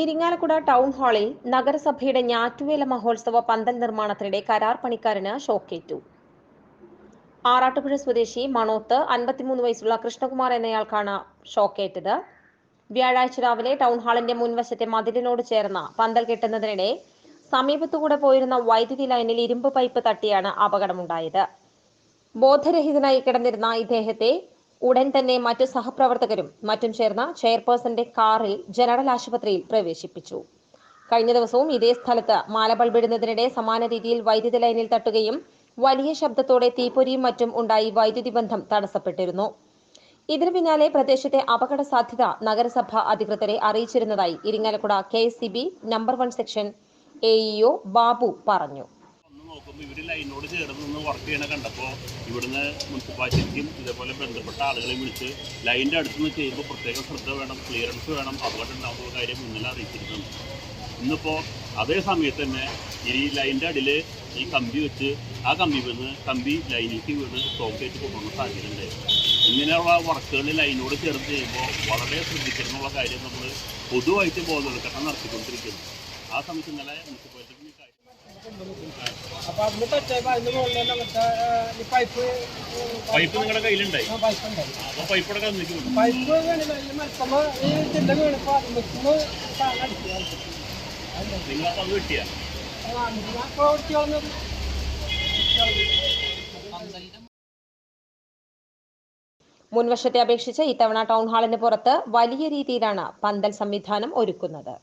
Irinjalakuda town ഹാളിൽ നഗരസഭയുടെ ഞാറ്റുവേല മഹോത്സവ പന്തൽ നിർമ്മാണത്തിനിടെ കരാർ പണിക്കാരന് ഷോക്കേറ്റു. ആറാട്ടുപുഴ സ്വദേശി മണോത്ത് അൻപത്തിമൂന്ന് വയസ്സുള്ള കൃഷ്ണകുമാർ എന്നയാൾക്കാണ് ഷോക്കേറ്റത്. വ്യാഴാഴ്ച രാവിലെ ടൗൺ ഹാളിന്റെ മുൻവശത്തെ മതിലിനോട് ചേർന്ന പന്തൽ കെട്ടുന്നതിനിടെ സമീപത്തുകൂടെ പോയിരുന്ന വൈദ്യുതി ലൈനിൽ ഇരുമ്പ് പൈപ്പ് തട്ടിയാണ് അപകടമുണ്ടായത്. ബോധരഹിതനായി കിടന്നിരുന്ന ഇദ്ദേഹത്തെ ഉടൻ തന്നെ മറ്റു സഹപ്രവർത്തകരും മറ്റും ചേർന്ന ചെയർപേഴ്സന്റെ കാറിൽ ജനറൽ ആശുപത്രിയിൽ പ്രവേശിപ്പിച്ചു. കഴിഞ്ഞ ദിവസവും ഇതേ സ്ഥലത്ത് മാല ബൾബിടുന്നതിനിടെ സമാന രീതിയിൽ വൈദ്യുതി ലൈനിൽ തട്ടുകയും വലിയ ശബ്ദത്തോടെ തീപ്പൊരിയും മറ്റും ഉണ്ടായി വൈദ്യുതി ബന്ധം തടസ്സപ്പെട്ടിരുന്നു. ഇതിനു പിന്നാലെ പ്രദേശത്തെ അപകട സാധ്യത നഗരസഭ അധികൃതരെ അറിയിച്ചിരുന്നതായി Irinjalakuda K number one section AEO Babu പറഞ്ഞു. നോക്കുമ്പോൾ ഇവർ ലൈനോട് ചേർന്ന് നിന്ന് വർക്ക് ചെയ്യണ കണ്ടപ്പോൾ ഇവിടുന്ന് മുനിസിപ്പാലിറ്റിക്കും ഇതേപോലെ ബന്ധപ്പെട്ട ആളുകളെ വിളിച്ച് ലൈനിന്റെ അടുത്ത് നിന്ന് ചെയ്യുമ്പോൾ പ്രത്യേകം ശ്രദ്ധ വേണം ക്ലിയറൻസ് വേണം. അപകടം ഉണ്ടാകുന്ന കാര്യം ഇന്നലെ അറിയിച്ചിരുന്നുണ്ട് ഇന്നിപ്പോൾ അതേ സമയത്ത് തന്നെ ഈ ലൈനിന്റെ അടിയിൽ ഈ കമ്പി വെച്ച് ആ കമ്പി വീണ് കമ്പി ലൈനിലേക്ക് വീണ് സോക്കേറ്റ് കൊണ്ടുവന്ന സാഹചര്യം ഉണ്ടായിരുന്നു ഇങ്ങനെയുള്ള വർക്കുകൾ ലൈനോട് ചേർന്ന് ചെയ്യുമ്പോൾ വളരെ ശ്രദ്ധിക്കണം എന്നുള്ള കാര്യം നമ്മൾ പൊതുവായിട്ട് ബോധവൽക്കരണം നടത്തിക്കൊണ്ടിരിക്കുന്നു. ആ സമയത്ത് ഇന്നലെ മുനിസിപ്പാലിറ്റി അപ്പൊ അതിന് പറ്റേപ്പോ അതിന്റെ മുകളിൽ തന്നെ മറ്റേ പൈപ്പ് പൈപ്പ് നിങ്ങളുടെ കയ്യിലുണ്ടായി? പൈപ്പ് ഉണ്ടായി അപ്പൊ പൈപ്പോടെ നിൽക്കുന്നു പൈപ്പ് വേണില്ല ഈ മരത്തമ്മ ഈ ഇതിന്റെ വീണിപ്പോ അത് നിൽക്കുമ്പോ സാധനം അടിക്കുക. നിങ്ങളപ്പോ അത് കിട്ടിയ പ്രവർത്തികളൊന്നും മുൻവർഷത്തെ അപേക്ഷിച്ച് ഇത്തവണ ടൗൺ ഹാളിന് പുറത്ത് വലിയ രീതിയിലാണ് പന്തൽ സംവിധാനം ഒരുക്കുന്നത്.